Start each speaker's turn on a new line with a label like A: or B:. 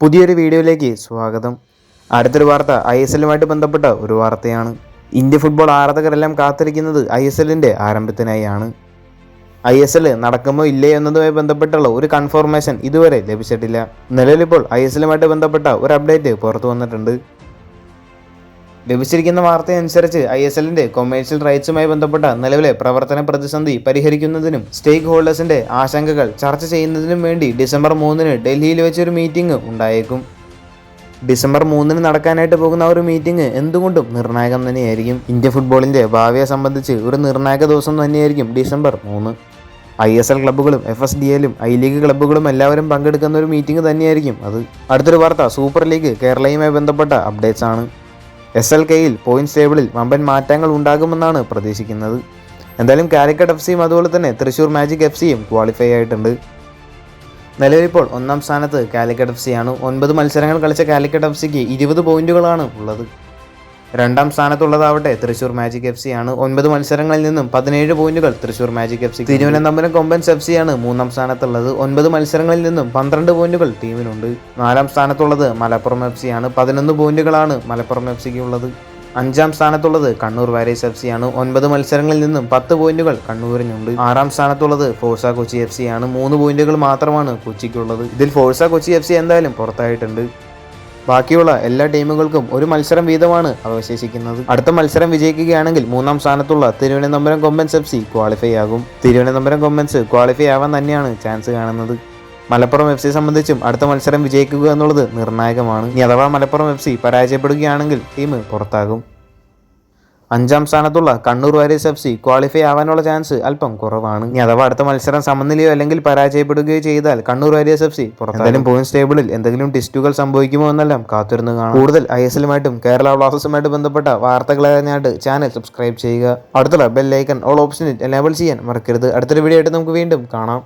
A: പുതിയൊരു വീഡിയോയിലേക്ക് സ്വാഗതം. അടുത്തൊരു വാർത്ത ഐ എസ് എല്ലുമായിട്ട് ബന്ധപ്പെട്ട ഒരു വാർത്തയാണ്. ഇന്ത്യ ഫുട്ബോൾ ആരാധകരെല്ലാം കാത്തിരിക്കുന്നത് ഐ എസ് എല്ലിന്റെ ആരംഭത്തിനായാണ്. ഐ എസ് എൽ നടക്കുമോ ഇല്ലേ എന്നതുമായി ബന്ധപ്പെട്ടുള്ള ഒരു കൺഫർമേഷൻ ഇതുവരെ ലഭിച്ചിട്ടില്ല. നിലവിലിപ്പോൾ ഐ എസ് എല്ലുമായിട്ട് ബന്ധപ്പെട്ട ഒരു അപ്ഡേറ്റ് പുറത്തു വന്നിട്ടുണ്ട്. ലഭിച്ചിരിക്കുന്ന വാർത്തയനുസരിച്ച് ഐ എസ് എല്ലിന്റെ കൊമേഴ്ഷ്യൽ റൈറ്റ്സുമായി ബന്ധപ്പെട്ട നിലവിലെ പ്രവർത്തന പ്രതിസന്ധി പരിഹരിക്കുന്നതിനും സ്റ്റേക്ക് ഹോൾഡേഴ്സിന്റെ ആശങ്കകൾ ചർച്ച ചെയ്യുന്നതിനും വേണ്ടി ഡിസംബർ മൂന്നിന് ഡൽഹിയിൽ വെച്ചൊരു മീറ്റിംഗ് ഉണ്ടായേക്കും. ഡിസംബർ മൂന്നിന് നടക്കാനായിട്ട് പോകുന്ന ഒരു മീറ്റിംഗ് എന്തുകൊണ്ടും നിർണായകം തന്നെയായിരിക്കും. ഇന്ത്യ ഫുട്ബോളിന്റെ ഭാവിയെ സംബന്ധിച്ച് ഒരു നിർണായക ദിവസം തന്നെയായിരിക്കും ഡിസംബർ മൂന്ന്. ഐ എസ് എൽ ക്ലബ്ബുകളും എഫ് എസ് ഡി എല്ലും ഐ ലീഗ് ക്ലബ്ബുകളും എല്ലാവരും പങ്കെടുക്കുന്ന ഒരു മീറ്റിംഗ് തന്നെയായിരിക്കും അത്. അടുത്തൊരു വാർത്ത സൂപ്പർ ലീഗ് കേരളയുമായി ബന്ധപ്പെട്ട അപ്ഡേറ്റ്സ് ആണ്. എസ് എൽ കെയിൽ പോയിന്റ്സ് ടേബിളിൽ വമ്പൻ മാറ്റങ്ങൾ ഉണ്ടാകുമെന്നാണ് പ്രതീക്ഷിക്കുന്നത്. എന്തായാലും കാലിക്കറ്റ് എഫ് സിയും അതുപോലെ തന്നെ തൃശ്ശൂർ മാജിക് എഫ് സിയും ക്വാളിഫൈ ആയിട്ടുണ്ട്. നിലവിലിപ്പോൾ ഒന്നാം സ്ഥാനത്ത് കാലിക്കറ്റ് എഫ് സിയാണ്. ഒൻപത് മത്സരങ്ങൾ കളിച്ച കാലിക്കറ്റ് എഫ് സിക്ക് ഇരുപത് പോയിന്റുകളാണ് ഉള്ളത്. രണ്ടാം സ്ഥാനത്തുള്ളതാവട്ടെ. തൃശൂർ മാജിക് എഫ് സി ആണ് ഒൻപത് മത്സരങ്ങളിൽ നിന്നും പതിനേഴ് പോയിന്റുകൾ. Thrissur magic F C Thiruvananthapuram Kombans F C ആണ് മൂന്നാം സ്ഥാനത്തുള്ളത്. ഒൻപത് മത്സരങ്ങളിൽ നിന്നും പന്ത്രണ്ട് പോയിന്റുകൾ ടീമിനുണ്ട്. നാലാം സ്ഥാനത്തുള്ളത് മലപ്പുറം എഫ് സി ആണ്. പതിനൊന്ന് പോയിന്റുകളാണ് മലപ്പുറം എഫ് സിക്ക് ഉള്ളത്. അഞ്ചാം സ്ഥാനത്തുള്ളത് കണ്ണൂർ വാരീസ് എഫ് സി ആണ്. ഒൻപത് മത്സരങ്ങളിൽ നിന്നും പത്ത് പോയിന്റുകൾ കണ്ണൂരിനുണ്ട്. ആറാം സ്ഥാനത്തുള്ളത് ഫോഴ്സ കൊച്ചി എഫ് സി ആണ്. മൂന്ന് പോയിന്റുകൾ മാത്രമാണ് കൊച്ചിക്കുള്ളത്. ഇതിൽ ഫോഴ്സ കൊച്ചി എഫ് സി എന്തായാലും പുറത്തായിട്ടുണ്ട്. ബാക്കിയുള്ള എല്ലാ ടീമുകൾക്കും ഒരു മത്സരം വീതമാണ് അവശേഷിക്കുന്നത്. അടുത്ത മത്സരം വിജയിക്കുകയാണെങ്കിൽ മൂന്നാം സ്ഥാനത്തുള്ള Thiruvananthapuram Kombans F C qualify ആകും. തിരുവനന്തപുരം കൊമ്പൻസ് ക്വാളിഫൈ ആവാൻ തന്നെയാണ് ചാൻസ് കാണുന്നത്. മലപ്പുറം എഫ് സി സംബന്ധിച്ചും അടുത്ത മത്സരം വിജയിക്കുക എന്നുള്ളത് നിർണായകമാണ്. ഇനി അഥവാ മലപ്പുറം എഫ് സി പരാജയപ്പെടുകയാണെങ്കിൽ ടീം പുറത്താകും. അഞ്ചാം സ്ഥാനത്തുള്ള Kannur warriors F C qualify ആവാനുള്ള ചാൻസ് അല്പം കുറവാണ്. ഇനി അഥവാ അടുത്ത മത്സരം സമനിലയോ അല്ലെങ്കിൽ പരാജയപ്പെടുകയോ ചെയ്താൽ കണ്ണൂർ വാരിയസ് എഫ് സി പുറത്തായാലും പോയിന്റ്സ് ടേബിളിൽ എന്തെങ്കിലും ടിസ്റ്റുകൾ സംഭവിക്കുമോ എന്നെല്ലാം കാത്തിരുന്നു കാണാം. കൂടുതൽ ഐ എസ് എല്ലുമായിട്ടും കേരള ബ്ലാസ്റ്റേഴ്സുമായിട്ട് ബന്ധപ്പെട്ട വാർത്തകൾ അറിഞ്ഞായിട്ട് ചാനൽ സബ്സ്ക്രൈബ് ചെയ്യുക. അടുത്തുള്ള ബെൽ ഐക്കൺ ഓൾ ഓപ്ഷനിൽ എനേബിൾ ചെയ്യാൻ മറക്കരുത്. അടുത്തൊരു വീഡിയോ ആയിട്ട് നമുക്ക് വീണ്ടും കാണാം.